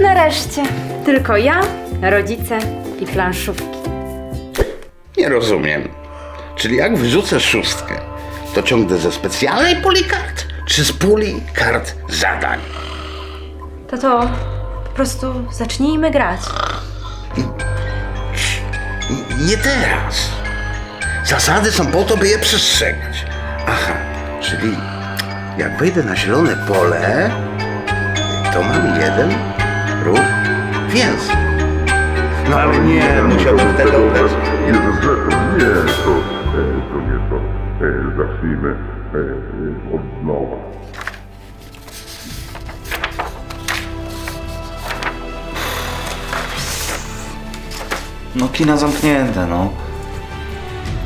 Nareszcie. Tylko ja, rodzice i planszówki. Nie rozumiem. Czyli jak wyrzucę szóstkę, to ciągnę ze specjalnej puli kart, czy z puli kart zadań? To to po prostu zacznijmy grać. Nie teraz. Zasady są po to, by je przestrzegać. Aha, czyli jak wejdę na zielone pole, to mam jeden ruch więcej. No ale nie, musiałbym wtedy uderzyć. Jezus, nie, to, e, to nie to. E, Zacznijmy e, od nowa. No kina zamknięte, no.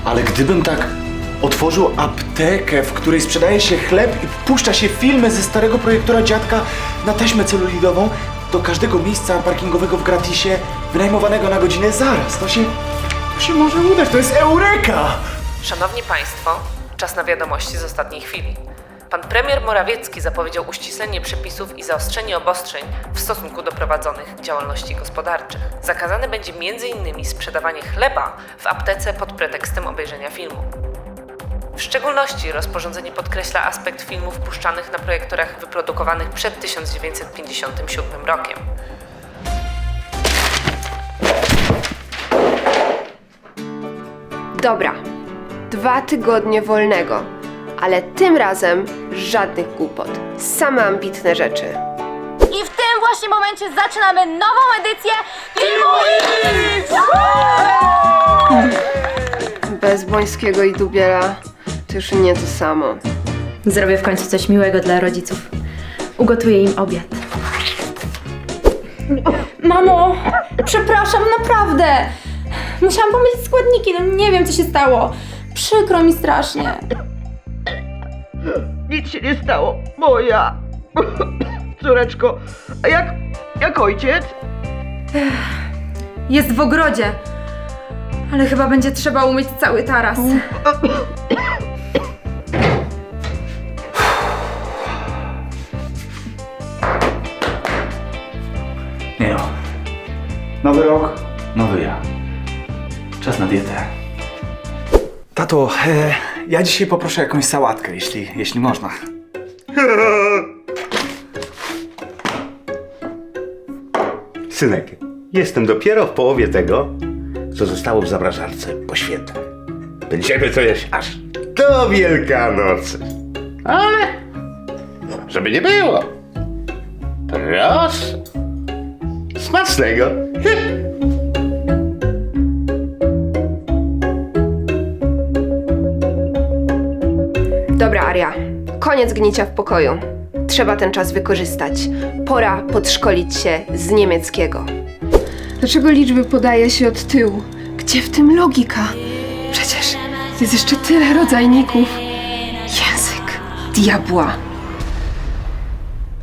Ale gdybym tak otworzył aptekę, w której sprzedaje się chleb i puszcza się filmy ze starego projektora dziadka na taśmę celulidową, do każdego miejsca parkingowego w gratisie, wynajmowanego na godzinę zaraz, to się... To się może udać, to jest eureka! Szanowni Państwo, czas na wiadomości z ostatniej chwili. Pan premier Morawiecki zapowiedział uściślenie przepisów i zaostrzenie obostrzeń w stosunku do prowadzonych działalności gospodarczych. Zakazane będzie m.in. sprzedawanie chleba w aptece pod pretekstem obejrzenia filmu. W szczególności rozporządzenie podkreśla aspekt filmów puszczanych na projektorach wyprodukowanych przed 1957 rokiem. Dobra, dwa tygodnie wolnego, ale tym razem żadnych głupot, same ambitne rzeczy. I w tym właśnie momencie zaczynamy nową edycję Filmu Bez Błońskiego i Dubiela to już nie to samo. Zrobię w końcu coś miłego dla rodziców. Ugotuję im obiad. Mamo, przepraszam, naprawdę. Musiałam pomylić składniki, no nie wiem co się stało. Przykro mi strasznie. Nic się nie stało. Moja córeczko. A jak, jak ojciec? Jest w ogrodzie. Ale chyba będzie trzeba umyć cały taras. Nowy rok, nowy ja. Czas na dietę. Tato, e, ja dzisiaj poproszę jakąś sałatkę, jeśli, jeśli można. Synek, jestem dopiero w połowie tego, co zostało w zamrażarce po świętach. Będziemy to jeść aż do Wielkanocy. Ale, żeby nie było. Proszę. Smacznego. Dobra, Aria, koniec gnicia w pokoju. Trzeba ten czas wykorzystać. Pora podszkolić się z niemieckiego. Dlaczego liczby podaje się od tyłu? Gdzie w tym logika? Przecież jest jeszcze tyle rodzajników. Język diabła.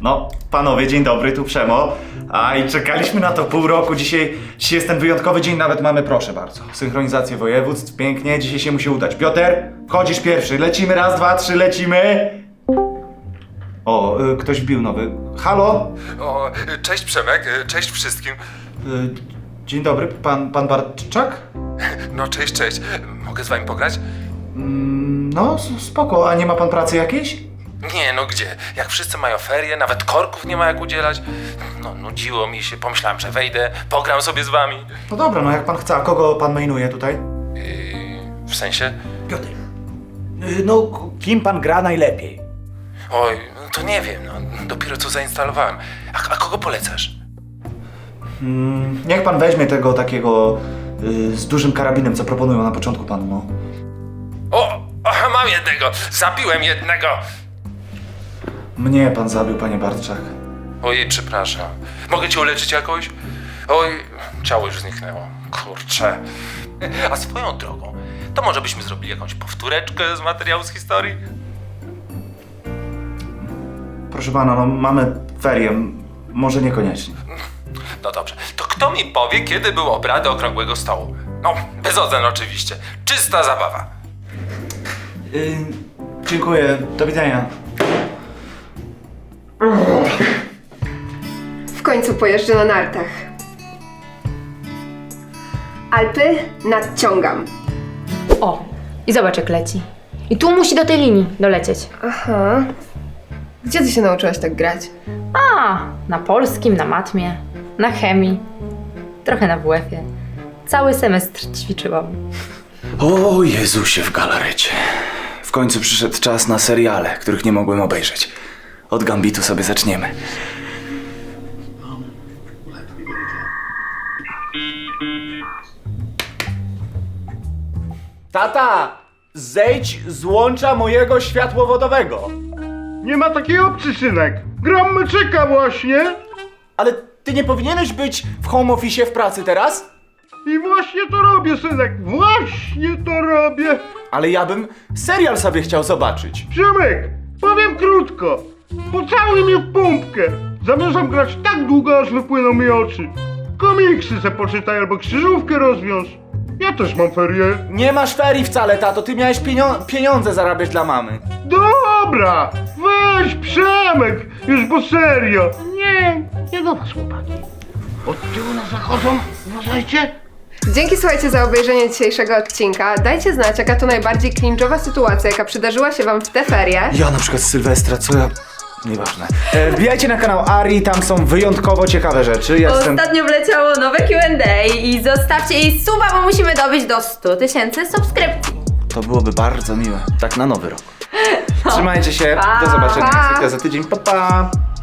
No, panowie, dzień dobry, tu Przemo. A i czekaliśmy na to pół roku. Dzisiaj, dzisiaj jest ten wyjątkowy dzień, nawet mamy, proszę bardzo, synchronizację województw. Pięknie, dzisiaj się musi udać. Piotr, wchodzisz pierwszy. Lecimy, raz, dwa, trzy, lecimy. O, y, ktoś wbił nowy. Halo? O, cześć Przemek, cześć wszystkim. Y, dzień dobry, pan, pan Bartczak? No cześć, cześć. Mogę z wami pograć? Mm, no, s- spoko, a nie ma pan pracy jakiejś? Nie, no gdzie? Jak wszyscy mają ferie, nawet korków nie ma jak udzielać. No, nudziło mi się, pomyślałem, że wejdę, pogram sobie z wami. No dobra, no jak pan chce, a kogo pan mainuje tutaj? Yy, w sensie? Piotr. Y, no, k- kim pan gra najlepiej? Oj, no to nie wiem, no, dopiero co zainstalowałem. A, a kogo polecasz? Mm, niech pan weźmie tego takiego y, z dużym karabinem, co proponują na początku panu, no. O, aha, mam jednego, zabiłem jednego. Mnie pan zabił, panie Bartczak. Ojej, przepraszam. Mogę cię uleczyć jakoś? Oj, ciało już zniknęło. Kurczę. A swoją drogą, to może byśmy zrobili jakąś powtóreczkę z materiału z historii? Proszę pana, no mamy ferie, m- może niekoniecznie. No dobrze, to kto mi powie, kiedy były obrady okrągłego stołu? No, bez ocen oczywiście. Czysta zabawa. Y, dziękuję, do widzenia. Końcu pojeżdżę na nartach. Alpy nadciągam. O, i zobacz jak leci. I tu musi do tej linii dolecieć. Aha. Gdzie ty się nauczyłaś tak grać? A, na polskim, na matmie, na chemii, trochę na WF-ie. Cały semestr ćwiczyłam. O Jezusie w galarecie. W końcu przyszedł czas na seriale, których nie mogłem obejrzeć. Od Gambitu sobie zaczniemy. Tata, zejdź z łącza mojego światłowodowego. Nie ma takiej opcji, synek. Gram meczyka właśnie. Ale ty nie powinieneś być w home office w pracy teraz? I właśnie to robię, synek. Właśnie to robię. Ale ja bym serial sobie chciał zobaczyć. Przemek, powiem krótko. Pocałuj mnie w pompkę. Zamierzam grać tak długo, aż wypłyną mi oczy. Komiksy se poczytaj albo krzyżówkę rozwiąż. Ja też mam ferie. Nie masz ferii wcale, tato. Ty miałeś pienio- pieniądze zarabiać dla mamy. Dobra, weź Przemek, już bo serio. Nie, nie do was chłopaki. Od tyłu nas zachodzą, uważajcie. Dzięki słuchajcie za obejrzenie dzisiejszego odcinka. Dajcie znać, jaka to najbardziej cringe'owa sytuacja, jaka przydarzyła się wam w te ferie. Ja na przykład z Sylwestra, co ja... Nieważne. E, wbijajcie na kanał Ari, tam są wyjątkowo ciekawe rzeczy. Ja jestem... Ostatnio wleciało nowe Q&A i zostawcie jej suba, bo musimy dobić do 100 tysięcy subskrypcji. To byłoby bardzo miłe. Tak na nowy rok. Trzymajcie się. Do zobaczenia Pa. jak zwykle za tydzień. Pa, pa.